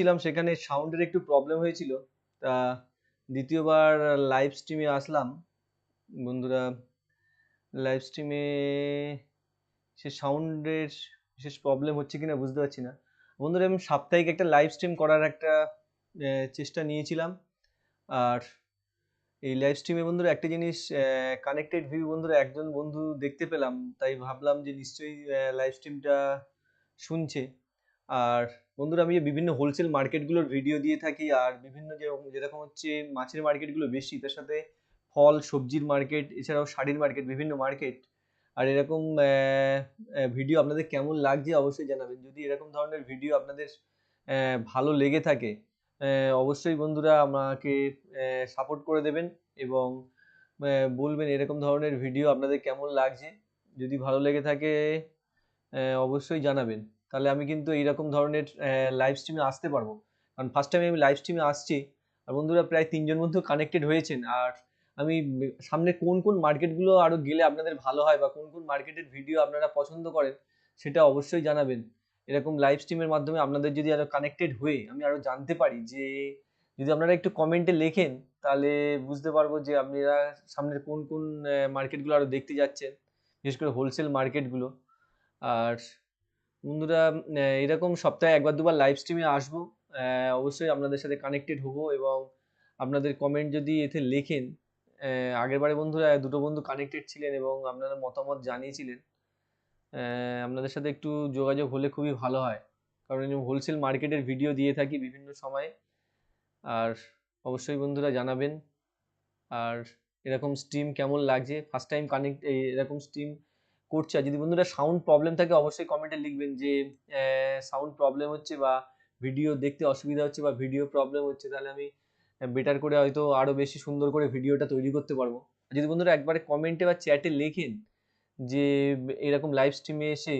এসেছিলাম সেখানে সাউন্ডের একটু প্রবলেম হয়েছিল। তা দ্বিতীয়বার লাইভ স্ট্রিমে আসলাম। বন্ধুরা লাইভ স্ট্রিমে সে সাউন্ডের বিশেষ প্রবলেম হচ্ছে কিনা বুঝতে পারছি না। বন্ধুরা, আমি সাপ্তাহিক একটা লাইভ স্ট্রিম করার একটা চেষ্টা নিয়েছিলাম। আর এই লাইভ স্ট্রিমে বন্ধুরা, একটা জিনিস কানেক্টেড ভিউ বন্ধুরা, একজন বন্ধু দেখতে পেলাম। তাই ভাবলাম যে নিশ্চয়ই লাইভ স্ট্রিমটা শুনছে। আর বন্ধুরা, আমি বিভিন্ন হোলসেল মার্কেটগুলোর ভিডিও দিয়ে থাকি আর বিভিন্ন যেরকম যেরকম হচ্ছে মাছের মার্কেটগুলো বেশি, তার সাথে ফল, সবজির মার্কেট এছাড়াও শাড়ির মার্কেট বিভিন্ন মার্কেট আর এরকম ভিডিও আপনাদের কেমন লাগছে অবশ্যই জানাবেন। যদি এরকম ধরনের ভিডিও আপনাদের ভালো লেগে থাকে অবশ্যই বন্ধুরা আমাকে সাপোর্ট করে দেবেন এবং বলবেন এরকম ধরনের ভিডিও আপনাদের কেমন লাগছে। যদি ভালো লেগে থাকে অবশ্যই জানাবেন। তাহলে আমি কিন্তু এইরকম ধরনের লাইভ স্ট্রিমে আসতে পারব। কারণ ফার্স্ট টাইম আমি লাইভ স্ট্রিমে আসছি, আর বন্ধুরা প্রায় তিনজন বন্ধু কানেক্টেড হয়েছেন। আর আমি সামনে কোন কোন মার্কেটগুলো আরও গেলে আপনাদের ভালো হয় বা কোন কোন মার্কেটের ভিডিও আপনারা পছন্দ করেন, সেটা অবশ্যই জানাবেন। এরকম লাইভ স্ট্রিমের মাধ্যমে আপনাদের যদি আরও কানেক্টেড হয়ে আমি আরও জানতে পারি যে, যদি আপনারা একটু কমেন্টে লেখেন, তাহলে বুঝতে পারব যে আপনারা সামনের কোন কোন মার্কেটগুলো আরও দেখতে যাচ্ছেন, বিশেষ করে হোলসেল মার্কেটগুলো আর বন্ধুরা এরকম সপ্তাহে একবার, দুবার লাইভ স্ট্রিমে আসব। অবশ্যই আপনাদের সাথে কানেক্টেড হব এবং আপনাদের কমেন্ট যদি এতে লেখেন আগেরবারে বন্ধুরা দুটো বন্ধু কানেক্টেড ছিলেন এবং আপনারা মতামত জানিয়েছিলেন আপনাদের সাথে একটু যোগাযোগ হলে খুবই ভালো হয়। কারণ হোলসেল মার্কেটের ভিডিও দিয়ে থাকি বিভিন্ন সময়ে। আর অবশ্যই বন্ধুরা জানাবেন। আর এরকম স্ট্রিম কেমন লাগছে? ফার্স্ট টাইম কানেক্ট এরকম স্ট্রিম করছে। আর যদি বন্ধুরা সাউন্ড প্রবলেম থাকে, অবশ্যই কমেন্টে লিখবেন যে সাউন্ড প্রবলেম হচ্ছে বা ভিডিও দেখতে অসুবিধা হচ্ছে বা ভিডিও প্রবলেম হচ্ছে, তাহলে আমি বেটার করে হয়তো আরও বেশি সুন্দর করে ভিডিওটা তৈরি করতে পারব। যদি বন্ধুরা একবারে কমেন্টে বা চ্যাটে লেখেন যে, এরকম লাইভ স্ট্রিমে এসে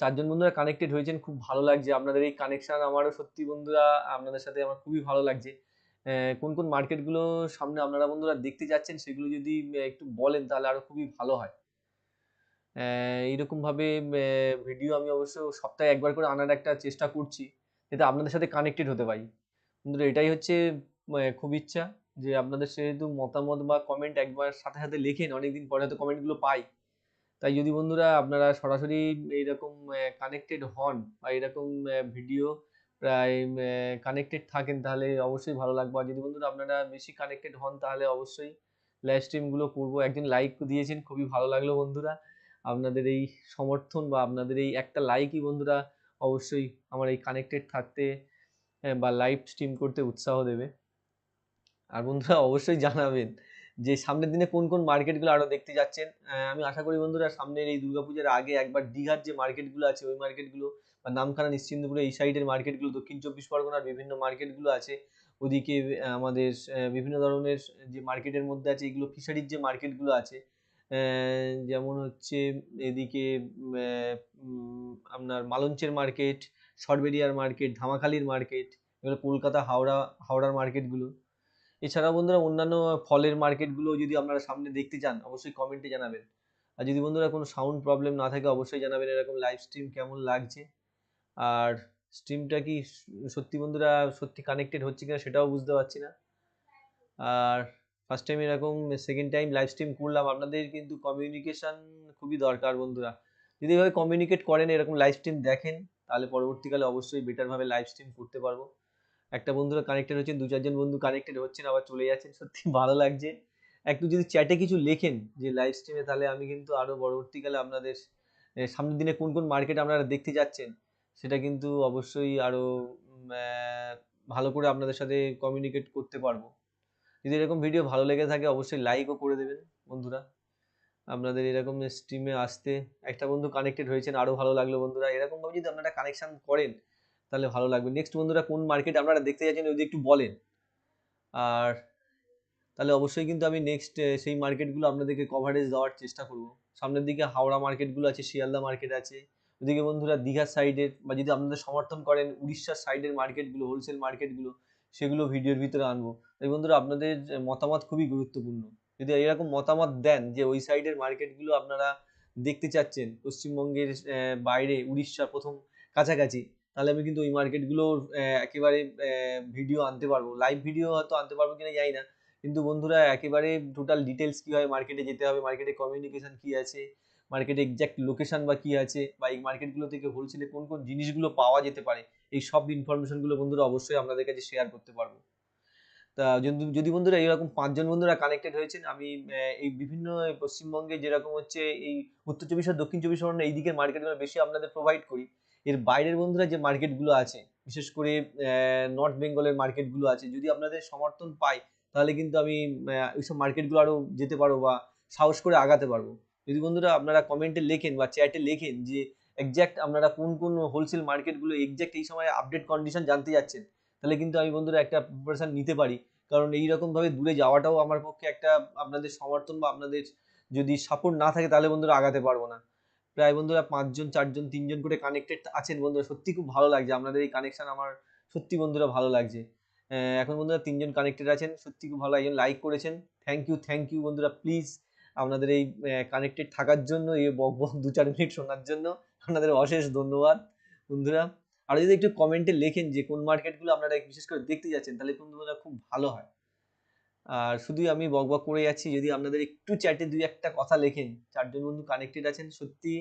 চারজন বন্ধুরা কানেক্টেড হয়েছেন, খুব ভালো লাগছে। আপনাদের এই কানেকশান আমারও সত্যি বন্ধুরা, আপনাদের সাথে আমার খুবই ভালো লাগছে। কোন কোন মার্কেটগুলো সামনে আপনারা বন্ধুরা দেখতে যাচ্ছেন, সেগুলো যদি একটু বলেন, তাহলে আরও খুবই ভালো হয়। আহ, এইরকম ভাবে ভিডিও আমি অবশ্য সপ্তাহে একবার করে আনার একটা চেষ্টা করছি যাতে আপনাদের সাথে কানেক্টেড হতে পারি। বন্ধুরা এটাই হচ্ছে খুব ইচ্ছা যে আপনাদের সেহেতু মতামত বা কমেন্ট একবার সাথে সাথে লেখেন অনেকদিন পরে হয়তো কমেন্টগুলো পাই। তাই যদি বন্ধুরা আপনারা সরাসরি এইরকম কানেক্টেড হন বা এরকম ভিডিও প্রায় কানেক্টেড থাকেন তাহলে অবশ্যই ভালো লাগবে। আর যদি বন্ধুরা আপনারা বেশি কানেক্টেড হন তাহলে অবশ্যই লাইভ স্ট্রিমগুলো করব। একদিন লাইক দিয়েছেন খুবই ভালো লাগল বন্ধুরা। আপনাদের এই সমর্থন বা আপনাদের এই একটা লাইকই বন্ধুরা অবশ্যই আমার এই কানেক্টেড থাকতে আহ, বা লাইভ স্ট্রিম করতে উৎসাহ দেবে। আর বন্ধুরা অবশ্যই জানাবেন যে সামনের দিনে কোন কোন মার্কেটগুলো আরও দেখতে যাচ্ছেন। আমি আশা করি বন্ধুরা সামনের এই দুর্গাপূজার আগে একবার দীঘার যে মার্কেটগুলো আছে ওই মার্কেটগুলো বা নামখানা নিশ্চিন্তপুরে এই সাইডের মার্কেটগুলো দক্ষিণ চব্বিশ পরগনার বিভিন্ন মার্কেটগুলো আছে ওদিকে আমাদের বিভিন্ন ধরনের যে মার্কেটের মধ্যে আছে এগুলো ফিশারির যে মার্কেটগুলো আছে যেমন হচ্ছে এদিকে আপনার মালঞ্চের মার্কেট সরবেরিয়ার মার্কেট ধামাখালির মার্কেট এগুলো কলকাতা, হাওড়া, হাওড়ার মার্কেটগুলো এছাড়াও বন্ধুরা অন্যান্য ফলের মার্কেটগুলো যদি আপনারা সামনে দেখতে চান, অবশ্যই কমেন্টে জানাবেন। আর যদি বন্ধুরা কোনো সাউন্ড প্রবলেম না থাকে, অবশ্যই জানাবেন এরকম লাইভ স্ট্রিম কেমন লাগছে। আর স্ট্রিমটা কি সত্যি বন্ধুরা সত্যি কানেক্টেড হচ্ছে কিনা সেটাও বুঝতে পারছি না। আর ফার্স্ট টাইম এরকম সেকেন্ড টাইম লাইভ স্ট্রিম করলাম। আপনাদের কিন্তু কমিউনিকেশন খুবই দরকার বন্ধুরা। যদি এভাবে কমিউনিকেট করেন, এরকম লাইভ স্ট্রিম দেখেন, তাহলে পরবর্তীকালে অবশ্যই বেটারভাবে লাইভ স্ট্রিম করতে পারব। একটা বন্ধুরা কানেক্টেড হচ্ছেন, দু চারজন বন্ধু কানেক্টেড হচ্ছেন, আবার চলে যাচ্ছেন। সত্যি ভালো লাগছে। একটু যদি চ্যাটে কিছু লেখেন, যে লাইভ স্ট্রিমে তাহলে আমি কিন্তু আরও পরবর্তীকালে আপনাদের সামনের দিনে কোন কোন মার্কেট আপনারা দেখতে যাচ্ছেন, সেটা কিন্তু অবশ্যই আরও ভালো করে আপনাদের সাথে কমিউনিকেট করতে পারব। যদি এরকম ভিডিও ভালো লেগে থাকে, অবশ্যই লাইকও করে দেবেন, বন্ধুরা। আপনাদের এরকম স্ট্রিমে আসতে একটা বন্ধু কানেক্টেড হয়েছেন আরও ভালো লাগল বন্ধুরা। এরকমভাবে যদি আপনারা কানেকশান করেন, তাহলে ভালো লাগবে। নেক্সট বন্ধুরা, কোন মার্কেট আপনারা দেখতে যাচ্ছেন, যদি একটু বলেন। আর তাহলে অবশ্যই কিন্তু আমি নেক্সট সেই মার্কেটগুলো আপনাদেরকে কভারেজ দেওয়ার চেষ্টা করব। সামনের দিকে হাওড়া মার্কেটগুলো আছে, শিয়ালদা মার্কেট আছে। ওদিকে বন্ধুরা, দীঘার সাইডের বা যদি আপনাদের সমর্থন করেন, উড়িষ্যার সাইডের মার্কেটগুলো হোলসেল মার্কেটগুলো সেগুলো ভিডিওর ভিতরে আনব। তাই বন্ধুরা আপনাদের মতামত খুবই গুরুত্বপূর্ণ। যদি এরকম মতামত দেন যে ওই সাইডের মার্কেটগুলো আপনারা দেখতে চাচ্ছেন, পশ্চিমবঙ্গের বাইরে উড়িষ্যা প্রথম কাছাকাছি, তাহলে আমি কিন্তু ওই মার্কেটগুলোর একেবারে ভিডিও আনতে পারব। লাইভ ভিডিও হয়তো আনতে পারব কিনা জানি না। কিন্তু বন্ধুরা একেবারে টোটাল ডিটেলস কী হয় মার্কেটে যেতে হবে মার্কেটে কমিউনিকেশন কী আছে মার্কেটে এক্স্যাক্ট লোকেশন বা কী আছে, বা এই মার্কেটগুলো থেকে হোলসেলে কোন কোন জিনিসগুলো পাওয়া যেতে পারে, এই সব ইনফরমেশনগুলো বন্ধুরা অবশ্যই আপনাদের কাছে শেয়ার করতে পারব। যদি যদি বন্ধুরা এরকম পাঁচজন বন্ধুরা কানেক্টেড হয়েছেন, আমি এই বিভিন্ন পশ্চিমবঙ্গে যেরকম হচ্ছে এই উত্তর চব্বিশ আর দক্ষিণ চব্বিশ পরগনা এই দিকের মার্কেটগুলো বেশি আপনাদের প্রোভাইড করি। এর বাইরের বন্ধুরা যে মার্কেটগুলো আছে, বিশেষ করে নর্থ বেঙ্গলের মার্কেটগুলো আছে, যদি আপনাদের সমর্থন পাই, তাহলে কিন্তু আমি ওইসব মার্কেটগুলো আরও যেতে পারব বা সাহস করে আগাতে পারব। যদি বন্ধুরা আপনারা কমেন্টে লেখেন বা চ্যাটে লেখেন যে এক্স্যাক্ট আপনারা কোন কোন হোলসেল মার্কেটগুলো এক্স্যাক্ট এই সময় আপডেট কন্ডিশন জানতে যাচ্ছেন তাহলে কিন্তু আমি বন্ধুরা একটা প্রিপারেশান নিতে পারি। কারণ এইরকমভাবে দূরে যাওয়াটাও আমার পক্ষে একটা আপনাদের সমর্থন বা আপনাদের যদি সাপোর্ট না থাকে তাহলে বন্ধুরা আগাতে পারব না। প্রায় বন্ধুরা পাঁচজন, চারজন, তিনজন করে কানেক্টেড আছেন বন্ধুরা, সত্যি খুব ভালো লাগছে। আপনাদের এই কানেকশান আমার সত্যি বন্ধুরা ভালো লাগছে। এখন বন্ধুরা তিনজন কানেক্টেড আছেন, সত্যি খুব ভালো একজন লাইক করেছেন। থ্যাংক ইউ থ্যাংক ইউ বন্ধুরা প্লিজ আপনাদের এই কানেক্টেড থাকার জন্য, এই বক বক দু চার মিনিট শোনার জন্য আপনাদের অশেষ ধন্যবাদ বন্ধুরা। আর যদি একটু কমেন্টে লেখেন যে কোন মার্কেটগুলো আপনারা বিশেষ করে দেখতে যাচ্ছেন, তাহলে বন্ধুরা খুব ভালো হয়। আর শুধুই আমি বক বক করে যাচ্ছি যদি আপনাদের একটু চ্যাটে দুই একটা কথা লেখেন, চারজন বন্ধু কানেক্টেড আছেন, সত্যি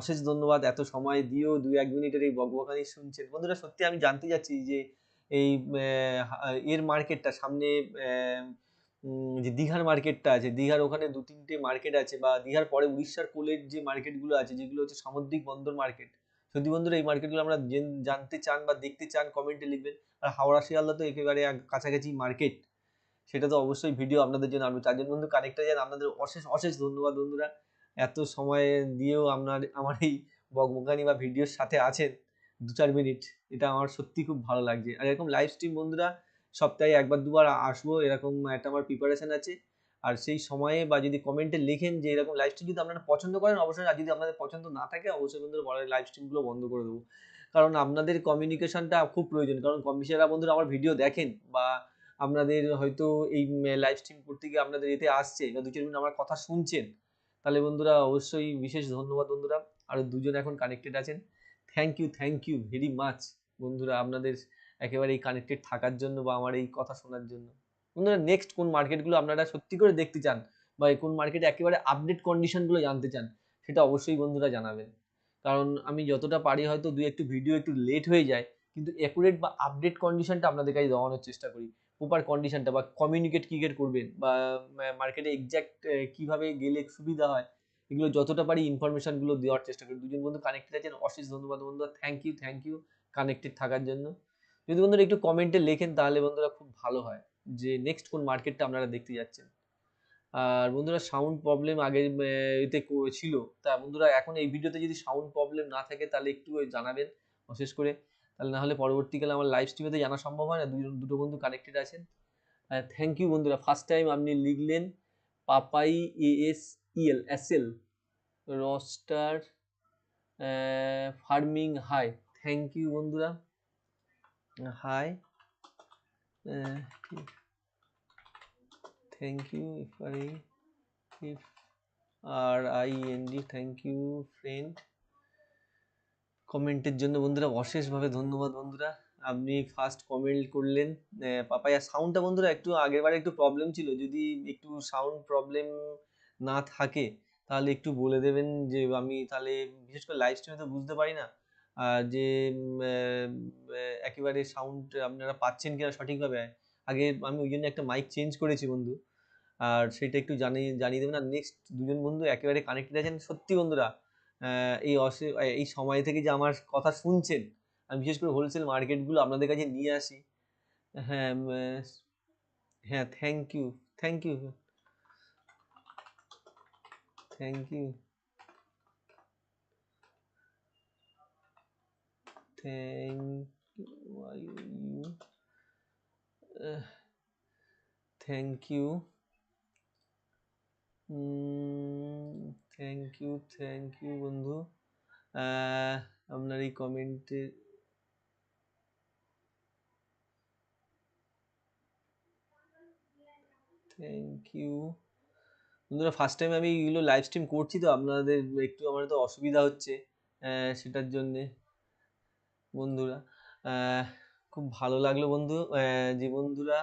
অশেষ ধন্যবাদ, এত সময় দিয়েও দুই এক মিনিটের এই বকবকানি শুনছেন। বন্ধুরা, সত্যি আমি জানতে চাচ্ছি যে এই এর মার্কেটটা সামনে যে দীঘার মার্কেটটা আছে, দীঘার ওখানে দু তিনটে মার্কেট আছে, বা দীঘার পরে উড়িষ্যার কোলের যে মার্কেটগুলো আছে, যেগুলো হচ্ছে সামুদ্রিক বন্দর মার্কেট যদি বন্ধুরা, এই মার্কেটগুলো আমরা জানতে চান বা দেখতে চান কমেন্টে লিখবেন। আর হাওড়া শিয়ালদা তো একেবারে কাছাকাছি মার্কেট সেটা তো অবশ্যই ভিডিও আপনাদের জন্য আমি চারজন বন্ধু কানেক্ট যান। আপনাদের অশেষ অশেষ ধন্যবাদ বন্ধুরা। এত সময় দিয়েও আপনার, আমার এই বকবকানি বা ভিডিওর সাথে আছেন। দু চার মিনিট এটা আমার সত্যি খুব ভালো লাগছে। আর এরকম লাইভ স্ট্রিম বন্ধুরা, সপ্তাহে একবার দুবার আসব। এরকম একটা আমার প্রিপারেশন আছে। আর সেই সময়ে বা যদি কমেন্টে লেখেন যে এরকম লাইভ স্ট্রিম যদি আপনারা পছন্দ করেন, অবশ্যই আর যদি আপনাদের পছন্দ না থাকে, অবশ্যই বন্ধুরা বলার লাইভ স্ট্রিমগুলো বন্ধ করে দেবো। কারণ আপনাদের কমিউনিকেশনটা খুব প্রয়োজন। কারণ কমিশনাররা বন্ধুরা আমার ভিডিও দেখেন বা আপনাদের হয়তো এই লাইভ স্ট্রিম করতে গিয়ে আপনাদের এতে আসছে বা দু চার মিনিট আমার কথা শুনছেন, তাহলে বন্ধুরা অবশ্যই বিশেষ ধন্যবাদ বন্ধুরা। আর দুজন এখন কানেক্টেড আছেন। Thank you thank you very much বন্ধুরা আপনাদের একেবারে এই কানেক্টেড থাকার জন্য বা আমার এই কথা শোনার জন্য। বন্ধুরা নেক্সট কোন মার্কেটগুলো আপনারা সত্যি করে দেখতে চান বা কোন মার্কেটে একেবারে আপডেট কন্ডিশনগুলো জানতে চান, সেটা অবশ্যই বন্ধুরা জানাবেন। কারণ আমি যতটা পারি হয়তো দু একটু ভিডিও একটু লেট হয়ে যায়, কিন্তু অ্যাকুরেট বা আপডেট কন্ডিশনটা আপনাদের কাছে দেওয়ানোর চেষ্টা করি। প্রপার কন্ডিশনটা বা কমিউনিকেট কী করবেন বা মার্কেটে এক্স্যাক্ট কীভাবে গেলে সুবিধা হয়, এগুলো যতটা পারি ইনফরমেশানগুলো দেওয়ার চেষ্টা করি। দুজন বন্ধু কানেক্টেড আছেন, অশেষ ধন্যবাদ বন্ধুরা thank you thank you connected থাকার জন্য। যদি বন্ধুরা একটু কমেন্টে লেখেন তাহলে বন্ধুরা খুব ভালো হয়। যে নেক্সট কোন মার্কেটটা আপনারা দেখতে যাচ্ছেন। আর বন্ধুরা সাউন্ড প্রবলেম আগের এতে ছিল। তা বন্ধুরা, এখন এই ভিডিওতে যদি সাউন্ড প্রবলেম না থাকে, তাহলে একটু জানাবেন বিশেষ করে। তাহলে না হলে পরবর্তীকালে আমার লাইভ স্ট্রিমেতে জানা সম্ভব হয় না, দুজন, দুটো বন্ধু কানেক্টেড আছেন। থ্যাংক ইউ বন্ধুরা ফার্স্ট টাইম আপনি লিখলেন Papai S E L S L rooster farming hi thank you বন্ধুরা। Hi thank you F I F R I N D thank you friend কমেন্টের জন্য বন্ধুরা, অশেষভাবে ধন্যবাদ বন্ধুরা। আপনি ফার্স্ট কমেন্ট করলেন। পাপায়া সাউন্ডটা বন্ধুরা একটু আগেরবার একটু প্রবলেম ছিল। যদি একটু সাউন্ড প্রবলেম না থাকে, তাহলে একটু বলে দেবেন যে আমি তাহলে বিশেষ করে লাইভ স্ট্রিমে তো বুঝতে পারি না। যে একেবারে সাউন্ড আপনারা পাচ্ছেন কিনা সঠিকভাবে, আগে আমি ওই জন্য একটা মাইক চেঞ্জ করেছি বন্ধু। আর সেটা একটু জানিয়ে জানিয়ে দেবেন। আর নেক্সট দুজন বন্ধু একেবারে কানেক্টেড আছেন। সত্যি বন্ধুরা এই এই সময় থেকে যে আমার কথা শুনছেন, আমি বিশেষ করে হোলসেল মার্কেটগুলো আপনাদের কাছে নিয়ে আসি। হ্যাঁ হ্যাঁ thank you thank you thank you thank you thank you thank you thank you বন্ধু। আপনার এই কমেন্টে থ্যাংক ইউ বন্ধুরা ফার্স্ট টাইম আমি এগুলো লাইভ স্ট্রিম করছি তো, আপনাদের একটু আমার তো অসুবিধা হচ্ছে সেটার জন্যে। বন্ধুরা। খুব ভালো লাগল বন্ধু। যে বন্ধুরা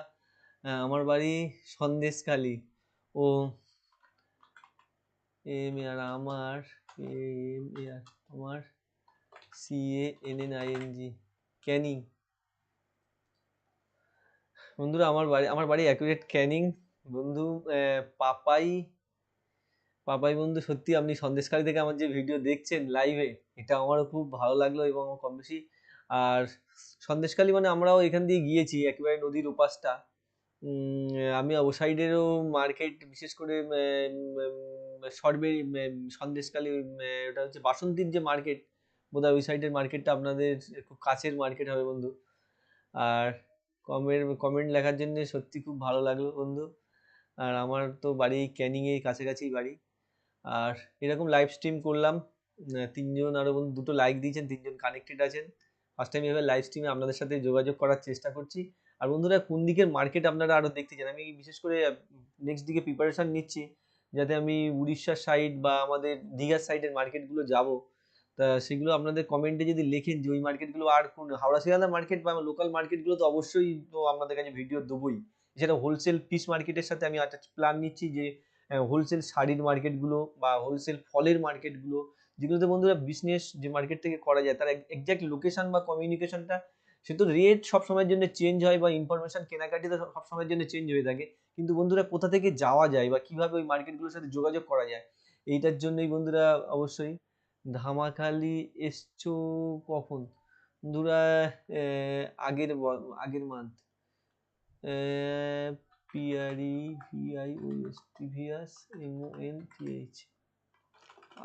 আমার বাড়ি সন্দেশখালি। ও, এম আর আমার, এম আর আমার C A N N I N G, Canning. বন্ধুরা, আমার বাড়ি আমার বাড়ি অ্যাকুরেট ক্যানিং। বন্ধু পাপাই পাপাই বন্ধু, সত্যি আপনি সন্দেশখালি থেকে আমার যে ভিডিও দেখছেন লাইভে এটা আমারও খুব ভালো লাগল এবং আমার কম বেশি আর সন্দেশখালি মানে আমরাও এখান দিয়ে গিয়েছি, একেবারে নদীর ওপাশটা। আমি ও সাইডেরও মার্কেট, বিশেষ করে সর্বে সন্দেশখালি ওটা হচ্ছে বাসন্তীর যে মার্কেট, বোধহয় ওই সাইডের মার্কেটটা আপনাদের খুব কাছের মার্কেট হবে বন্ধু। আর কমেন্ট কমেন্ট লেখার জন্য সত্যি খুব ভালো লাগল বন্ধু। আর আমার তো বাড়ি ক্যানিংয়ের কাছাকাছিই বাড়ি। আর এরকম লাইভ স্ট্রিম করলাম। তিনজন আরও বন্ধু, দুটো লাইক দিয়েছেন, তিনজন কানেক্টেড আছেন। ফার্স্ট টাইম এভাবে লাইভ স্ট্রিমে আপনাদের সাথে যোগাযোগ করার চেষ্টা করছি। আর বন্ধুরা, কোন দিকের মার্কেট আপনারা আরও দেখতে চান? আমি বিশেষ করে নেক্সট দিকে প্রিপারেশান নিচ্ছি, যাতে আমি উড়িষ্যার সাইড বা আমাদের দীঘার সাইডের মার্কেটগুলো যাব। তা সেগুলো আপনাদের কমেন্টে যদি লেখেন যে ওই মার্কেটগুলো আর কোন, হাওড়া শিয়ালদা মার্কেট বা লোকাল মার্কেটগুলো তো অবশ্যই তো আপনাদের কাছে ভিডিও দেবোই। এছাড়া হোলসেল পিস মার্কেটের সাথে আমি একটা প্ল্যান নিচ্ছি যে হোলসেল শাড়ির মার্কেটগুলো বা হোলসেল ফলের মার্কেটগুলো যেগুলোতে বন্ধুরা বিজনেস যে মার্কেট থেকে করা যায়, তার এক্সাক্ট লোকেশন বা কমিউনিকেশনটা সে তো রেট সবসময়ের জন্য চেঞ্জ হয় বা ইনফরমেশন কেনাকাটি তো সবসময়ের জন্য চেঞ্জ হয়ে থাকে। কিন্তু বন্ধুরা কোথা থেকে যাওয়া যায় বা কীভাবে ওই মার্কেটগুলোর সাথে যোগাযোগ করা যায়, এইটার জন্যই বন্ধুরা অবশ্যই ধামাখালি এসছো কখন? বন্ধুরা আগের আগের month P R E V I O S T V S M O N H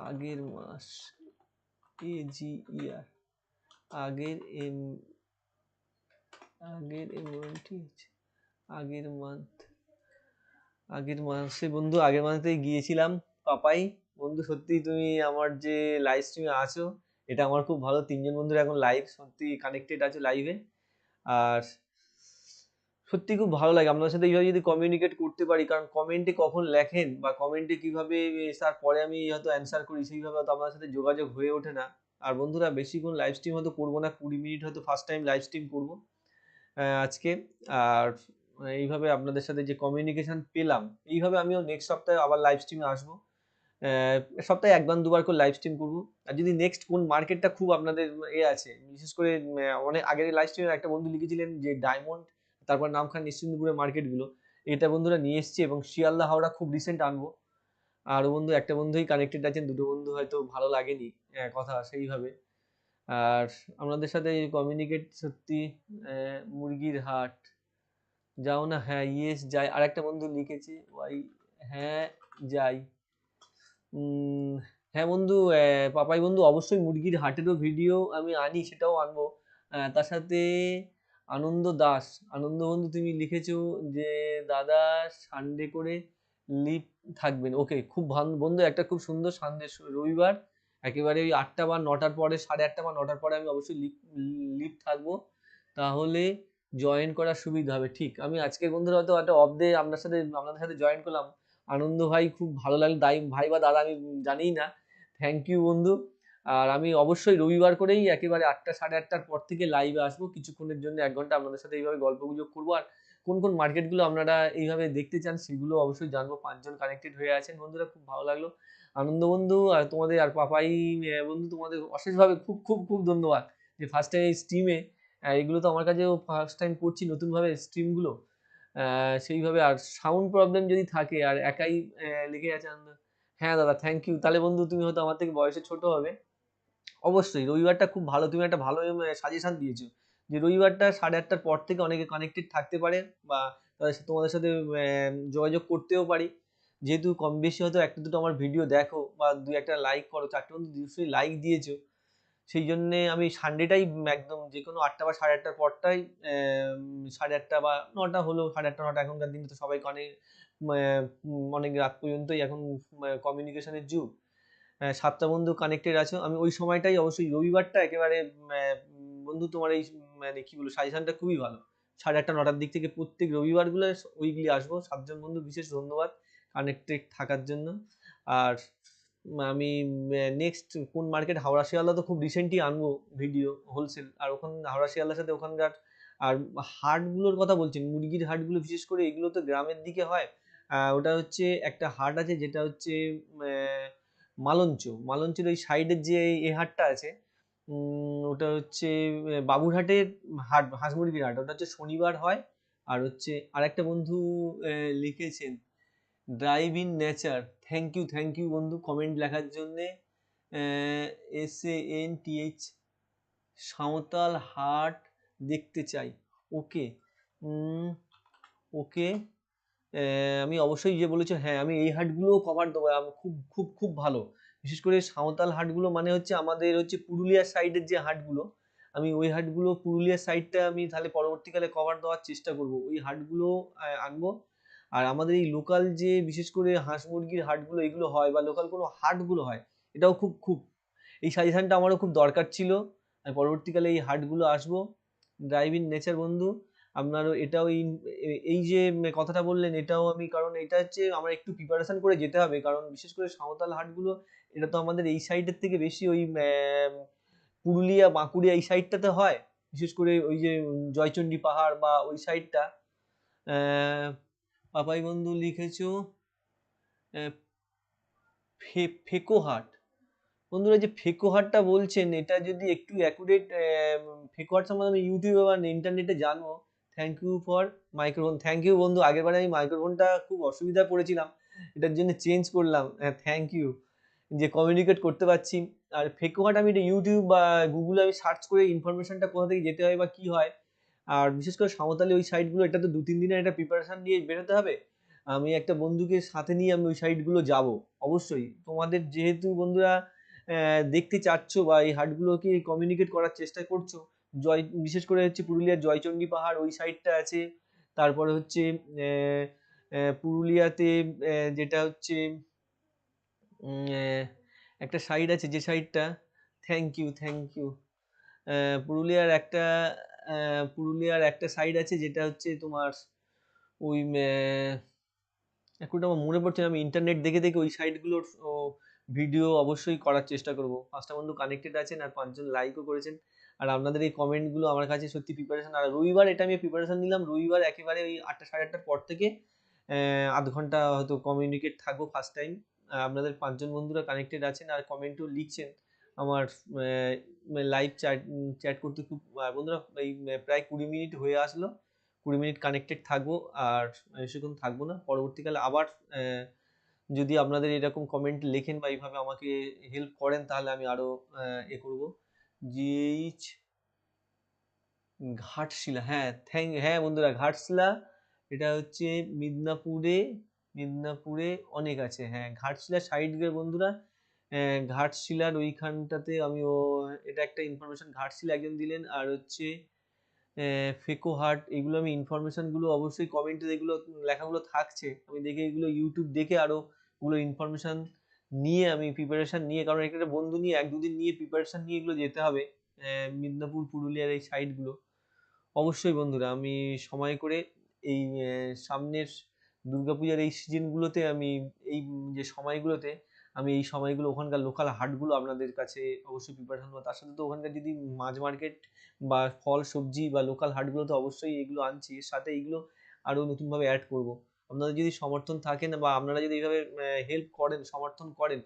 আগের মাস, এ জি ইয়ার আগের এম আগের এম ও এন আগের মান্থ আগের মাসে বন্ধু, আগের মাসেই গিয়েছিলাম পাপাই। বন্ধু সত্যি তুমি আমার যে লাইভ স্ট্রিমে আছো, এটা আমার খুব ভালো। তিনজন বন্ধুরা এখন লাইভ সত্যি কানেক্টেড আছে লাইভে আর সত্যি খুব ভালো লাগে। আপনার সাথে এইভাবে যদি কমিউনিকেট করতে পারি, কারণ কমেন্টে কখন লেখেন বা কমেন্টে কীভাবে তারপরে আমি হয়তো অ্যান্সার করি, সেইভাবে হয়তো আপনার সাথে যোগাযোগ হয়ে ওঠে না। আর বন্ধুরা, বেশিক্ষণ লাইভ স্ট্রিম হয়তো করব না, কুড়ি মিনিট হয়তো ফার্স্ট টাইম লাইভ স্ট্রিম করব আজকে। আর এইভাবে আপনাদের সাথে যে কমিউনিকেশন পেলাম, এইভাবে আমিও নেক্সট সপ্তাহে আবার লাইভ স্ট্রিমে আসব। সপ্তাহে একবার দুবার করে লাইভ স্ট্রিম করব। আর যদি নেক্সট কোন মার্কেটটা খুব আপনাদের এ আছে, বিশেষ করে অনেক আগের লাইভ স্ট্রিমে একটা বন্ধু লিখেছিলেন যে ডায়মন্ড তারপর নামখান নিশ্চিন্তপুরের মার্কেটগুলো। এটা বন্ধুরা নিয়ে এসেছি এবং শিয়ালদা, হাওড়া খুব রিসেন্ট আনব। আর বন্ধু, একটা বন্ধুই কানেক্টেড আছেন, দুটো বন্ধু হয়তো ভালো লাগেনি কথা সেইভাবে। আর আপনাদের সাথে কমিউনিকেট সত্যি মুরগির হাট। যাও না হ্যাঁ ইয়েস যাই। আর একটা বন্ধু লিখেছে, ওয়াই হ্যাঁ যাই। হ্যাঁ বন্ধু পাপাই বন্ধু, অবশ্যই মুরগির হাটেরও ভিডিও আমি আনি, সেটাও আনব। তার সাথে আনন্দ দাস আনন্দ বন্ধু তুমি লিখেছো যে, দাদা সানডে করে লিভ থাকবেন। ওকে, খুব বন্ধু, একটা খুব সুন্দর সানডে রবিবার। একেবারে ওই আটটা বা নটার পরে, সাড়ে আটটা বা নটার পরে আমি অবশ্যই লিভ লিভ থাকব। তাহলে জয়েন করার সুবিধা হবে। ঠিক, আমি আজকের বন্ধুরা, হয়তো একটা অফ আপনার সাথে, আপনাদের সাথে জয়েন করলাম। আনন্দ ভাই খুব ভালো লাগল। দাই, ভাই বা দাদা আমি জানিই না। থ্যাংক ইউ বন্ধু। আর আমি অবশ্যই রবিবার করেই একেবারে আটটা, সাড়ে আটটার পর থেকে লাইভে আসব। কিছুক্ষণের জন্য এক ঘণ্টা আপনাদের সাথে এইভাবে গল্প গুজব করব। আর কোন কোন মার্কেটগুলো আপনারা এইভাবে দেখতে চান সেগুলো অবশ্যই জানব। পাঁচজন কানেক্টেড হয়ে আছেন। বন্ধুরা, খুব ভালো লাগল। আনন্দ বন্ধু, আর তোমাদের, আর পাপাই বন্ধু, তোমাদের অশেষভাবে খুব খুব খুব ধন্যবাদ যে ফার্স্ট টাইম এই স্ট্রিমে এগুলো তো আমার কাছেও ফার্স্ট টাইম করছি নতুনভাবে স্ট্রিমগুলো সেইভাবে আর সাউন্ড প্রবলেম যদি থাকে, আর একাই লিখে আছে হ্যাঁ দাদা থ্যাংক ইউ তাহলে বন্ধু, তুমি হয়তো আমার থেকে বয়সে ছোট হবে। অবশ্যই রবিবারটা খুব ভালো, তুমি একটা ভালো সাজেশন দিয়েছ যে রবিবারটা সাড়ে আটটার পর থেকে অনেকে কানেক্টেড থাকতে পারে বা তোমাদের সাথে যোগাযোগ করতেও পারি। যেহেতু কম বেশি হয়তো একটা দুটো আমার ভিডিও দেখো বা দু একটা লাইক করো, চারটে বন্ধু দুশোই লাইক দিয়েছ, সেই জন্যে আমি সানডেটাই একদম যে কোনো আটটা বা সাড়ে আটটার পরটাই সাড়ে আটটা বা নটা হলো, সাড়ে আটটা নটা এখনকার দিনে তো সবাই অনেক অনেক রাত পর্যন্তই এখন কমিউনিকেশনের যুগ। সাতটা বন্ধু কানেক্টেড আছো। আমি ওই সময়টাই অবশ্যই, রবিবারটা একেবারে বন্ধু তোমার এই মানে কি বলব, সাজেশনটা খুবই ভালো। সাড়ে আটটা, নটার দিক থেকে প্রত্যেক রবিবারগুলো উইকলি আসব। সাতজন বন্ধু, বিশেষ ধন্যবাদ কানেক্টেড থাকার জন্য। আর আমি নেক্সট কোন মার্কেট হাওড়া শিয়ালদা তো খুব রিসেন্টলি আনব ভিডিও হোলসেল আর ওখান, হাওড়া শিয়ালদার সাথে ওখানকার, আর হাটগুলোর কথা বলছেন মুরগির হাটগুলো বিশেষ করে এগুলো তো গ্রামের দিকে হয়। ওটা হচ্ছে একটা হাট আছে, যেটা হচ্ছে মালঞ্চ। মালঞ্চের ওই সাইডের যে এই হাটটা আছে ওটা হচ্ছে বাবুরহাটের হাট হাঁস মুরগির হাট। ওটা হচ্ছে শনিবার হয়। আর হচ্ছে আরেকটা বন্ধু লিখেছেন drive in nature thank you thank you বন্ধু। কমেন্ট লেখার জন্যে S A N T H Santhal হাট দেখতে চাই। ওকে ওকে আমি অবশ্যই যে বলেছ হ্যাঁ আমি এই হাটগুলোও কভার দেবো। খুব খুব খুব ভালো। বিশেষ করে সাঁওতাল হাটগুলো মানে হচ্ছে আমাদের হচ্ছে পুরুলিয়ার সাইডের যে হাটগুলো, আমি ওই হাটগুলো পুরুলিয়ার সাইডটা আমি তাহলে পরবর্তীকালে কভার দেওয়ার চেষ্টা করব। ওই হাটগুলো আনব। আর আমাদের এই লোকাল যে বিশেষ করে হাঁস মুরগির হাটগুলো, এগুলো হয় বা লোকাল কোনো হাটগুলো হয়, এটাও খুব খুব। এই সাজেশনটা আমারও খুব দরকার ছিল। আমি পরবর্তীকালে এই হাটগুলো আসব। ড্রাইভ নেচার বন্ধু। আপনারও এটাও এই যে কথাটা বললেন, এটাও আমি, কারণ এটা হচ্ছে আমার একটু প্রিপারেশন করে যেতে হবে। কারণ বিশেষ করে সাঁওতাল হাটগুলো, এটা তো আমাদের এই সাইডের থেকে বেশি ওই পুরুলিয়া, বাঁকুড়িয়া এই সাইডটাতে হয়। বিশেষ করে ওই যে জয়চণ্ডী পাহাড় বা ওই সাইডটা পাপাই বন্ধু লিখেছ ফেকোহাট বন্ধুরা, যে ফেকোহাটটা বলছেন, এটা যদি একটু অ্যাকুরেট ফেকোহাট সম্বন্ধে আমি ইউটিউবে বা ইন্টারনেটে জানব thank you for microphone thank you বন্ধু। আগেরবারে আমি মাইক্রোফোনটা খুব অসুবিধায় পড়েছিলাম। এটার জন্য চেঞ্জ করলাম। হ্যাঁ থ্যাংক ইউ যে কমিউনিকেট করতে পারছি। আর ফেকোহাট আমি এটা ইউটিউব বা গুগলে আমি সার্চ করে ইনফরমেশনটা কোথা থেকে যেতে হয় বা কি হয়। আর বিশেষ করে সাঁওতালি ওই সাইটগুলো এটা তো দু তিন দিনের একটা প্রিপারেশান নিয়ে বেরোতে হবে। আমি একটা বন্ধুকে সাথে নিয়ে আমি ওই সাইটগুলো যাব। অবশ্যই। তোমাদের যেহেতু বন্ধুরা দেখতে চাচ্ছ বা এই হাটগুলোকে কমিউনিকেট করার চেষ্টা করছ জয়, বিশেষ করে হচ্ছে পুরুলিয়ার জয়চণ্ডী পাহাড় ওই সাইডটা আছে। তারপরে হচ্ছে পুরুলিয়াতে যেটা হচ্ছে একটা সাইড আছে যে সাইডটা থ্যাংক ইউ থ্যাংক ইউ পুরুলিয়ার একটা পুরুলিয়ার একটা সাইড আছে যেটা হচ্ছে তোমার ওই এখন আমার মনে পড়ছে আমি ইন্টারনেট দেখে দেখে ওই সাইটগুলোর ভিডিও অবশ্যই করার চেষ্টা করব। পাঁচটা বন্ধু কানেক্টেড আছেন আর পাঁচজন লাইকও করেছেন। আর আপনাদের এই কমেন্টগুলো আমার কাছে সত্যি প্রিপারেশন আর রবিবার এটা আমি প্রিপারেশন নিলাম, রবিবার একেবারে ওই আটটা সাড়ে আটটার পর থেকে আধ ঘণ্টা হয়তো কমিউনিকেট থাকব ফার্স্ট টাইম আপনাদের পাঁচজন বন্ধুরা কানেক্টেড আছেন আর কমেন্টও লিখছেন আমার লাইভ চ্যাট চ্যাট করতে খুব বন্ধুরা এই প্রায় কুড়ি মিনিট হয়ে আসলো, কুড়ি মিনিট কানেক্টেড থাকব আর সেরকম থাকব না, পরবর্তীকালে আবার যদি আপনাদের এরকম কমেন্ট লেখেন বা এইভাবে আমাকে হেল্প করেন তাহলে আমি আরও এ করব। জিএইচ ঘাটশিলা হ্যাঁ থ্যাংক হ্যাঁ বন্ধুরা ঘাটশিলা এটা হচ্ছে মিদনাপুরে মিদনাপুরে অনেক আছে। হ্যাঁ ঘাটশিলা সাইড বন্ধুরা ঘাটশিলার ওইখানটাতে আমি ও এটা একটা ইনফরমেশন ঘাটশিলা একজন দিলেন। আর হচ্ছে আহ, ফেকোহাট এগুলো আমি ইনফরমেশনগুলো অবশ্যই কমেন্টে এগুলো লেখাগুলো থাকছে আমি দেখে এগুলো ইউটিউব দেখে আরও ওগুলো ইনফরমেশন নিয়ে আমি প্রিপারেশন নিয়ে, কারণ একটা বন্ধু নিয়ে, এক দুদিন নিয়ে প্রিপারেশন নিয়ে এগুলো যেতে হবে মিদনাপুর, পুরুলিয়ার এই সাইডগুলো অবশ্যই বন্ধুরা, আমি সময় করে এই সামনের দুর্গাপূজার এই সিজনগুলোতে আমি এই যে সময়গুলোতে আমি এই সময়গুলো, ওখানকার লোকাল হাটগুলো আপনাদের কাছে অবশ্যই প্রিপারেশন নেব তার সাথে তো ওখানকার যদি মাছ মার্কেট বা ফল, সবজি বা লোকাল হাটগুলো তো অবশ্যই এগুলো আনছি, এর সাথে এগুলো আরও নতুনভাবে অ্যাড করব। আপনাদের যদি সমর্থন থাকেন বা আপনারা যদি এইভাবে হেল্প করেন, সমর্থন করেন,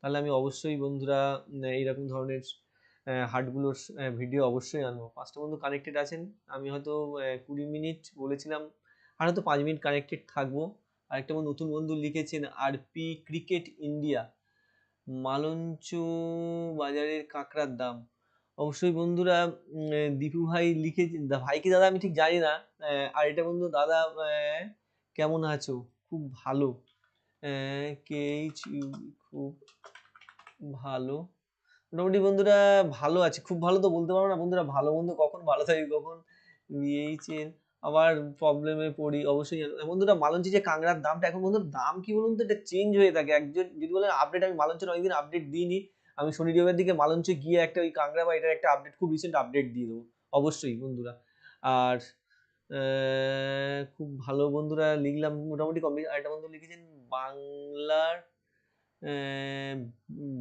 তাহলে আমি অবশ্যই বন্ধুরা এইরকম ধরনের হাটগুলোর ভিডিও অবশ্যই আনব। পাঁচটা বন্ধু কানেক্টেড আছেন, আমি হয়তো কুড়ি মিনিট বলেছিলাম, আর হয়তো পাঁচ মিনিট কানেক্টেড থাকব। আরেকটা বন্ধু, নতুন বন্ধু লিখেছেন, আরপি ক্রিকেট ইন্ডিয়া মালঞ্চ বাজারের কাঁকড়ার দাম। অবশ্যই বন্ধুরা দীপু ভাই লিখেছে দা- ভাই দাদা আমি ঠিক জানি না আর এটা বন্ধু, দাদা কেমন আছো? খুব ভালো। K H U? খুব ভালো। মোটামুটি বন্ধুরা ভালো আছে। খুব ভালো তো বলতে পারব না বন্ধুরা, ভালো বন্ধু কখন? ভালো থাকি কখন? বিএইচের আবার প্রবলেমে পড়ি, অবশ্যই। বন্ধুরা, মালঞ্চি যে কাংড়ার দামটা, এখন বন্ধুরা দাম কি বলুন তো? এটা চেঞ্জ হয়ে থাকে। একজন, যদি বলেন আপডেট আমি মালঞ্চের অনেকদিন আপডেট দিইনি। আমি শনি রবিবার দিকে মালঞ্চে গিয়ে একটা ওই কাংড়া বা এটার একটা আপডেট খুব রিসেন্ট আপডেট দিয়ে দেবো। অবশ্যই বন্ধুরা। আর খুব ভালো বন্ধুরা লিখলাম মোটামুটি কমপ্লিট আর একটা বন্ধু লিখেছেন, বাংলার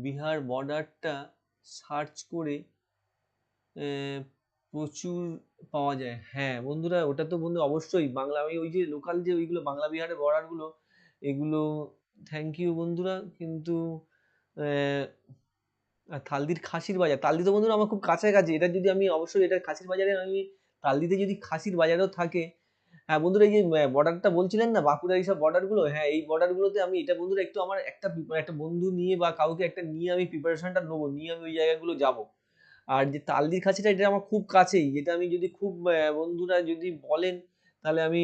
বিহার বর্ডারটা সার্চ করে প্রচুর পাওয়া যায়। হ্যাঁ বন্ধুরা ওটা তো বন্ধু অবশ্যই বাংলা, আমি ওই যে লোকাল যে ওইগুলো বাংলা বিহারের বর্ডারগুলো, এগুলো থ্যাংক ইউ বন্ধুরা। কিন্তু তালদির খাসির বাজার, তালদি তো বন্ধুরা আমার খুব কাছাকাছি, এটা যদি আমি অবশ্যই, এটা খাসির বাজারে আমি তালদিতে যদি খাসির বাজারও থাকে হ্যাঁ বন্ধুরা, এই যে বর্ডারটা বলছিলেন না, বাঁকুড়ার এইসব বর্ডারগুলো? হ্যাঁ এই বর্ডারগুলোতে আমি, এটা বন্ধুরা, একটু আমার একটা একটা বন্ধু নিয়ে বা কাউকে একটা নিয়ে আমি প্রিপারেশনটা নেব, নিয়ে আমি ওই জায়গাগুলো যাব। আর যে তালদির খাসিটা, এটা আমার খুব কাছেই, যেটা আমি যদি খুব বন্ধুরা যদি বলেন, তাহলে আমি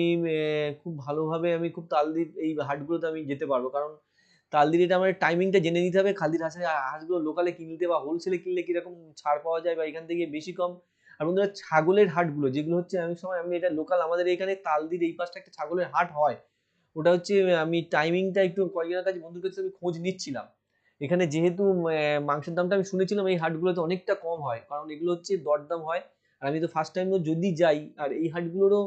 খুব ভালোভাবে আমি খুব তালদির এই হাটগুলোতে আমি যেতে পারব। কারণ তালদির এটা আমার টাইমিংটা জেনে নিতে হবে খালদির হাঁসের হাঁসগুলো লোকালে কিনতে বা হোলসেলে কিনলে কীরকম ছাড় পাওয়া যায় বা এখান থেকে বেশি কম আর বন্ধুরা ছাগলের হাটগুলো, যেগুলো হচ্ছে আমি সময়, আমি এটা লোকাল আমাদের এখানে তালদির এই পাশটা একটা ছাগলের হাট হয়। ওটা হচ্ছে, আমি টাইমিংটা একটু কয়েকজনের কাছে বন্ধুর কাছে আমি খোঁজ নিচ্ছিলাম। এখানে যেহেতু মাংসের দামটা আমি শুনেছিলাম, এই হাটগুলোতে অনেকটা কম হয়। কারণ এগুলো হচ্ছে দরদাম হয়। আর আমি তো ফার্স্ট টাইম যদি যাই, আর এই হাটগুলোরও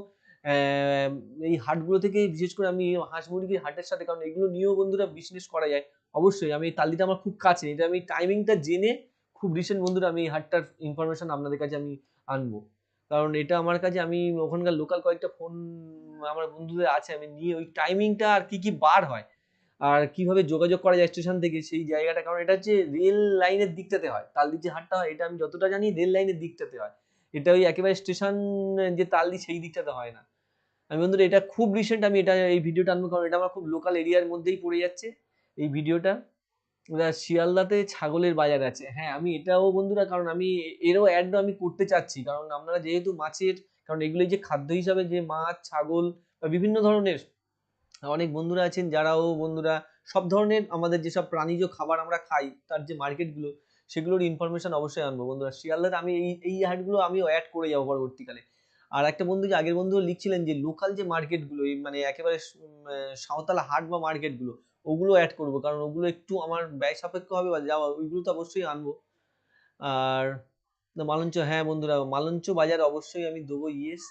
এই হাটগুলো থেকে বিশেষ করে আমি হাঁস মুরগির হাটের সাথে, কারণ এগুলো নিয়েও বন্ধুরা বিজনেস করা যায়। অবশ্যই, আমি এই তালদিটা আমার খুব কাছে এটা আমি টাইমিংটা জেনে, খুব রিসেন্ট বন্ধুরা আমি এই হাটটার ইনফরমেশন আপনাদের কাছে আমি আনব। কারণ এটা আমার কাছে, আমি ওখানকার লোকাল কয়েকটা ফোন আমার বন্ধুদের আছে, আমি নিয়ে ওই টাইমিংটা আর কি কি বার হয়। আর কীভাবে যোগাযোগ করা যায় স্টেশন থেকে সেই জায়গাটা, কারণ এটা হচ্ছে রেল লাইনের দিকটাতে হয়। তালদি যে হাটটা হয়, এটা আমি যতটা জানি রেল লাইনের দিকটাতে হয়। এটা ওই একেবারে স্টেশন যে তালদি সেই দিকটাতে হয় না। আমি বন্ধুরা এটা খুব রিসেন্ট আমি এটা, এই ভিডিওটা আনব, কারণ এটা আমার খুব লোকাল এরিয়ার মধ্যেই পড়ে যাচ্ছে, এই ভিডিওটা ওটা শিয়ালদাতে ছাগলের বাজার আছে। হ্যাঁ আমি এটাও বন্ধুরা, কারণ আমি এরও অ্যাড আমি করতে চাচ্ছি। কারণ আপনারা যেহেতু মাছের, কারণ এগুলো যে খাদ্য হিসাবে যে মাছ, ছাগল বা বিভিন্ন ধরনের অনেক বন্ধুরা আছেন, যারাও বন্ধুরা সব ধরনের আমাদের যেসব প্রাণীজ খাবার আমরা খাই, তার যে মার্কেটগুলো, সেগুলোর ইনফরমেশন অবশ্যই আনব। বন্ধুরা, শিয়ালদাতে আমি এই এই হাটগুলো আমিও অ্যাড করে যাব পরবর্তীকালে। আর একটা বন্ধু যে আগের বন্ধু লিখছিলেন যে লোকাল যে মার্কেটগুলো এই মানে একেবারে সাঁওতাল হাট বা মার্কেটগুলো ওগুলো অ্যাড করব। কারণ ওগুলো একটু আমার ব্যয় সাপেক্ষ হবে বা যাওয়া ওইগুলো তো অবশ্যই আনব। আর মালঞ্চ হ্যাঁ বন্ধুরা, মালঞ্চ বাজার অবশ্যই আমি দেবো ইয়েস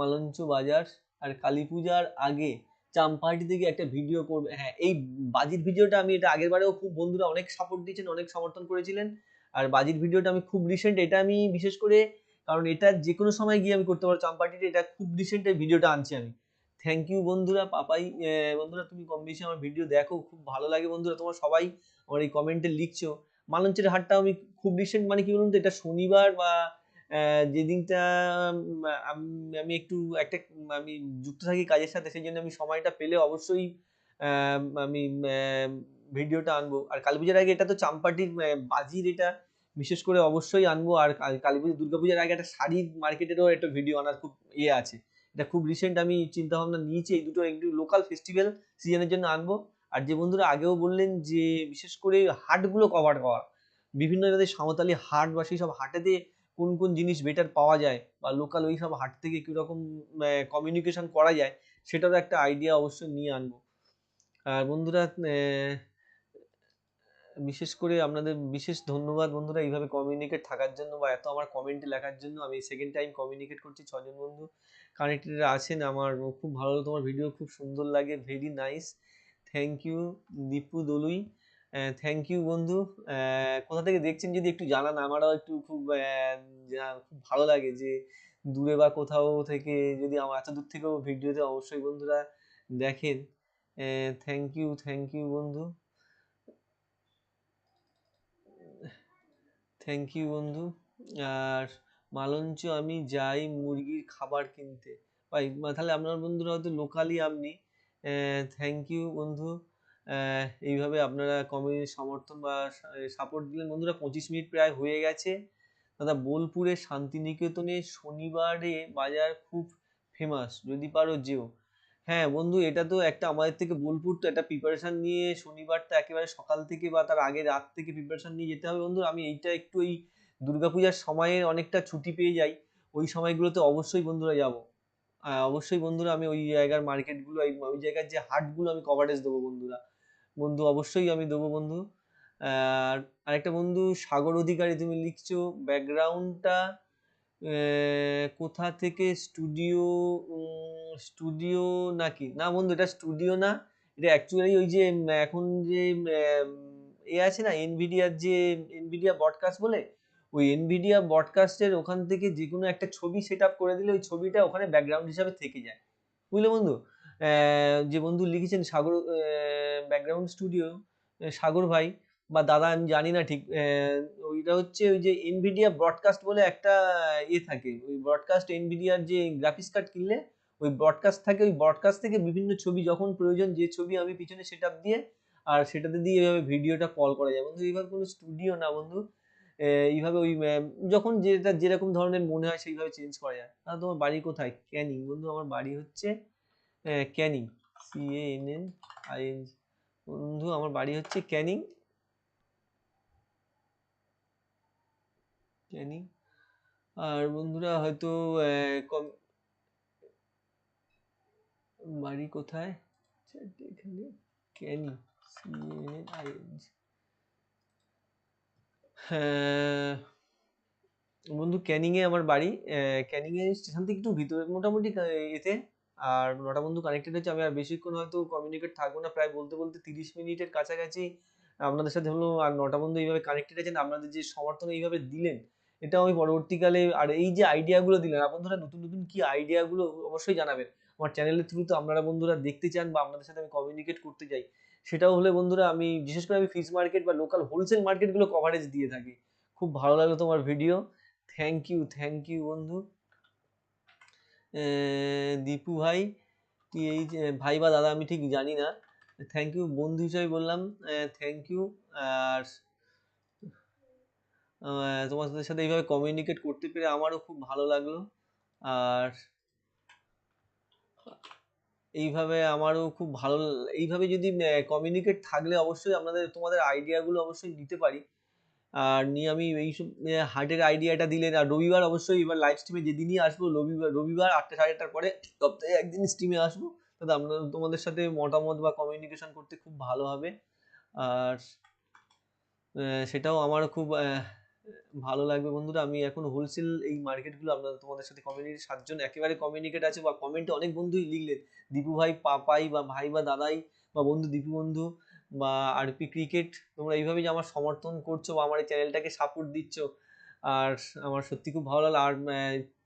মালঞ্চ বাজার আর কালী পূজার আগে চাম্পাহাটি থেকে একটা ভিডিও করবে। হ্যাঁ এই বাজির ভিডিওটা আমি এটা আগের বারেও খুব বন্ধুরা অনেক সাপোর্ট দিয়েছেন, অনেক সমর্থন করেছিলেন। আর বাজির ভিডিওটা আমি খুব রিসেন্ট এটা আমি বিশেষ করে, কারণ এটা যে কোনো সময় গিয়ে আমি করতে পারব। চাম্পাহাটিতে এটা খুব রিসেন্ট এই ভিডিওটা আনছি আমি। থ্যাংক ইউ বন্ধুরা, পাপাই বন্ধুরা তুমি কম বেশি আমার ভিডিও দেখো, খুব ভালো লাগে বন্ধুরা, তোমার সবাই আমার এই কমেন্টে লিখছো। মালঞ্চের হাটটা আমি খুব রিসেন্ট মানে কি বলুন তো, এটা শনিবার বা যেদিনটা আমি একটু, একটা, আমি যুক্ত থাকি কাজের সাথে, সেই জন্য আমি সময়টা পেলে অবশ্যই আমি ভিডিওটা আনব। আর কালী পূজার আগে এটা তো চাম্পাটির বাজির এটা, বিশেষ করে অবশ্যই আনব। আর কাল- পুজো দুর্গা পূজার আগে একটা শাড়ির মার্কেটেরও একটা ভিডিও আনার খুব ইয়ে আছে। এটা খুব রিসেন্ট আমি চিন্তা ভাবনা নিয়েছি এই দুটো একটু লোকাল ফেস্টিভ্যাল সিজনের জন্য আনব। আর যে বন্ধুরা আগেও বললেন যে, বিশেষ করে হাটগুলো কভার করা। বিভিন্ন যাদের সাঁওতালি হাট বা সেই সব হাটেতে কোন কোন জিনিস বেটার পাওয়া যায় বা লোকাল ওই সব হাট থেকে কীরকম কমিউনিকেশন করা যায়, সেটারও একটা আইডিয়া অবশ্যই নিয়ে আনব। আর বন্ধুরা বিশেষ করে আপনাদের বিশেষ ধন্যবাদ বন্ধুরা এইভাবে কমিউনিকেট থাকার জন্য বা এত আমার কমেন্টে লেখার জন্য। আমি সেকেন্ড টাইম কমিউনিকেট করছি ছজন বন্ধু কানেক্টেড আছেন। আমার খুব ভালো তোমার ভিডিও খুব সুন্দর লাগে very nice thank you Dipu Dolui. Thank you বন্ধু। কোথা থেকে দেখছেন যদি একটু জানান? আমারও একটু খুব খুব ভালো লাগে যে দূরে বা কোথাও থেকে যদি আমার এত দূর থেকেও ভিডিওতে অবশ্যই বন্ধুরা দেখেন। থ্যাংক ইউ থ্যাংক ইউ বন্ধু। থ্যাংক ইউ বন্ধু। আর মালঞ্চ, আমি যাই মুরগির খাবার কিনতে। ভাই তাহলে আপনার বন্ধুরা হয়তো লোকালি আপনি থ্যাংক ইউ বন্ধু। এইভাবে আপনারা কমিউনি সমর্থন বা সাপোর্ট দিলেন। বন্ধুরা, পঁচিশ মিনিট প্রায় হয়ে গেছে। দাদা বোলপুরের শান্তিনিকেতনে শনিবারে বাজার খুব ফেমাস যদি পারো যেও। হ্যাঁ বন্ধু, এটা তো একটা আমাদের থেকে বোলপুর তো একটা প্রিপারেশন নিয়ে শনিবারটা একেবারে সকাল থেকে বা তার আগে রাত থেকে প্রিপারেশন নিয়ে যেতে হবে বন্ধু। আমি এইটা একটু এই দুর্গাপূজার সময়ে অনেকটা ছুটি পেয়ে যাই। ওই সময়গুলোতে অবশ্যই বন্ধুরা যাব। অবশ্যই বন্ধুরা আমি ওই জায়গার মার্কেটগুলো ওই জায়গার যে হাটগুলো আমি কভারেজ দেবো বন্ধুরা। বন্ধু, অবশ্যই আমি দেবো বন্ধু। আর আরেকটা বন্ধু, সাগর অধিকারী তুমি লিখছো। ব্যাকগ্রাউন্ডটা কোথা থেকে স্টুডিও স্টুডিও নাকি? না বন্ধু, এটা স্টুডিও না। এটা অ্যাকচুয়ালি ওই যে এখন যে এ আছে না এনভিডিয়ার যে এনভিডিয়া ব্রডকাস্ট বলে, ওই এনভিডিয়া ব্রডকাস্টের ওখান থেকে যে কোনো একটা ছবি সেট আপ করে দিলে ওই ছবিটা ওখানে ব্যাকগ্রাউন্ড হিসাবে থেকে যায়। বুঝলে বন্ধু? যে বন্ধু লিখেছেন সাগর ব্যাকগ্রাউন্ড স্টুডিও সাগর ভাই বা দাদা আমি জানি না ঠিক ওইটা হচ্ছে ওই যে এনভিডিয়া ব্রডকাস্ট বলে একটা ইয়ে থাকে, ওই ব্রডকাস্ট এনভিডিয়ার যে গ্রাফিক্স কার্ড কিনলে, ওই ব্রডকাস্ট থাকে, ওই ব্রডকাস্ট থেকে বিভিন্ন ছবি, যখন প্রয়োজন যে ছবি আমি পিছনে সেট দিয়ে, আর সেটাতে দিয়ে এইভাবে ভিডিওটা কল করা যায়। বন্ধু, এইভাবে কোনো স্টুডিও না বন্ধু এইভাবে ওই যখন যেটা, যেরকম ধরনের মনে হয় সেইভাবে চেঞ্জ করা যায়। আর তোমার বাড়ি কোথায়? ক্যানিং। বন্ধু, আমার বাড়ি হচ্ছে Canning C N N I N বন্ধু, আমার বাড়ি হচ্ছে ক্যানিং। ক্যানিং আর বন্ধুরা হয়তো কম বাড়ি কোথায়? এখানে। ক্যানিং হ্যাঁ বন্ধু ক্যানিংয়ে আমার বাড়ি। ক্যানিংয়ে স্টেশন থেকে একটু ভিতরে, মোটামুটি এতে। আর নটা বন্ধু কানেক্টেড হচ্ছে আমি আর বেশিক্ষণ হয়তো কমিউনিকেট থাকব না। প্রায় বলতে বলতে তিরিশ মিনিটের কাছাকাছি। আপনাদের সাথে হলো আর নটা বন্ধু এইভাবে কানেক্টেড আছেন, আপনাদের যে সমর্থন এইভাবে দিলেন এটাও আমি পরবর্তীকালে, আর এই যে আইডিয়াগুলো দিলেন বন্ধুরা নতুন নতুন কি আইডিয়াগুলো অবশ্যই জানাবেন। আমার চ্যানেলের থ্রু তো আপনারা বন্ধুরা দেখতে চান বা আপনাদের সাথে আমি কমিউনিকেট করতে চাই। সেটাও হলে বন্ধুরা আমি, বিশেষ করে আমি ফিস মার্কেট বা লোকাল হোলসেল মার্কেটগুলো কভারেজ দিয়ে থাকি। খুব ভালো লাগল তোমার video thank you thank you বন্ধু। দীপু ভাই এই ভাই বা দাদা আমি ঠিক জানি না। থ্যাংক ইউ বন্ধু হিসাবে বললাম। থ্যাংক ইউ আর তোমাদের সাথে এইভাবে কমিউনিকেট করতে পেরে আমারও খুব ভালো লাগল। আর এইভাবে আমারও খুব ভালো এইভাবে যদি কমিউনিকেট থাকলে অবশ্যই আপনাদের তোমাদের আইডিয়াগুলো অবশ্যই নিতে পারি। আর নিয়ে আমি এইসব হার্টের আইডিয়াটা দিলেন আর রবিবার অবশ্যই এবার লাইভ স্ট্রিমে যেদিনই আসব, রবিবার রবিবার আটটা, সাড়ে আটটার পরে সপ্তাহে একদিন স্ট্রিমে আসব। তাতে আমরা তোমাদের সাথে মতামত বা কমিউনিকেশন করতে খুব ভালো হবে। আর সেটাও আমার খুব ভালো লাগবে বন্ধুরা। আমি এখন হোলসেল এই মার্কেটগুলো আপনাদের, তোমাদের সাথে কমিউনিটি সাতজন একেবারে কমিউনিকেট আছে বা কমেন্টে অনেক বন্ধুই লিখলেন। দীপু ভাই, পাপাই বা ভাই বা দাদাই বা বন্ধু দীপু বন্ধু বা আরপি ক্রিকেট তোমরা এইভাবে যে আমার সমর্থন করছ বা আমার এই চ্যানেলটাকে সাপোর্ট দিচ্ছ। আর আমার সত্যি খুব ভালো লাগল। আর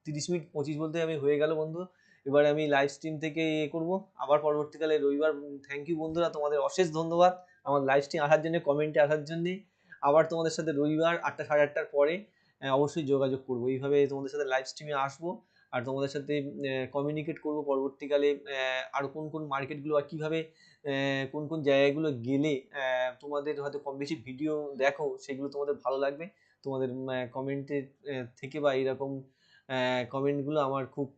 তিরিশ মিনিট পঁচিশ বলতে আমি হয়ে গেল বন্ধু। এবারে আমি লাইভ স্ট্রিম থেকে ইয়ে করব। আবার পরবর্তীকালে রবিবার থ্যাংক ইউ বন্ধুরা। তোমাদের অশেষ ধন্যবাদ। আমার লাইভ স্ট্রিম আসার জন্য কমেন্টে আসার জন্যে। আবার তোমাদের সাথে রবিবার আটটা সাড়ে আটটার পরে অবশ্যই যোগাযোগ করব। এইভাবে তোমাদের সাথে লাইভ স্ট্রিমে আসব আর তোমাদের সাথে কমিউনিকেট করব পরবর্তীকালে আর কোন কোন মার্কেটগুলো আর কীভাবে কোন কোন জায়গাগুলো গেলে তোমাদের হয়তো কম বেশি ভিডিও দেখো, সেগুলো তোমাদের ভালো লাগবে। তোমাদের কমেন্টের থেকে বা এইরকম কমেন্টগুলো আমার খুব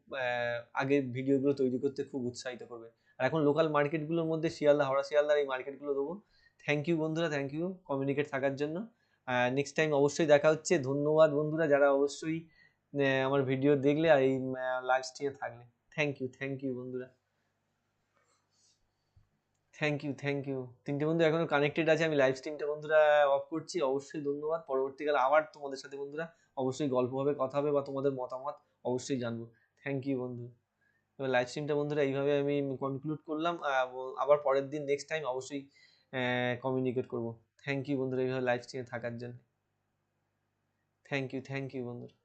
আগের ভিডিওগুলো তৈরি করতে খুব উৎসাহিত করবে। আর এখন লোকাল মার্কেটগুলোর মধ্যে শিয়ালদা, হাওড়া, শিয়ালদার এই মার্কেটগুলো দেবো। থ্যাংক ইউ বন্ধুরা থ্যাংক ইউ কমিউনিকেট থাকার জন্য। নেক্সট টাইম অবশ্যই দেখা হচ্ছে। ধন্যবাদ, বন্ধুরা, যারা অবশ্যই আমার ভিডিও দেখলে আর এই লাইভ স্ট্রিমে থাকলে। থ্যাংক ইউ থ্যাংক ইউ বন্ধুরা। থ্যাংক ইউ থ্যাংক ইউ তিনটে বন্ধু এখনও কানেক্টেড আছে। আমি লাইভ স্ট্রিমটা বন্ধুরা অফ করছি। অবশ্যই ধন্যবাদ। পরবর্তীকালে আবার তোমাদের সাথে, বন্ধুরা, অবশ্যই গল্প হবে, কথা হবে বা তোমাদের মতামত অবশ্যই জানব। থ্যাংক ইউ বন্ধু। এবার লাইভ স্ট্রিমটা বন্ধুরা, এইভাবে আমি কনক্লুড করলাম। আবার পরের দিন নেক্সট টাইম অবশ্যই কমিউনিকেট করব। থ্যাংক ইউ বন্ধুরা, এইভাবে লাইভ স্ট্রিমে থাকার জন্য। থ্যাংক ইউ থ্যাংক ইউ বন্ধুরা।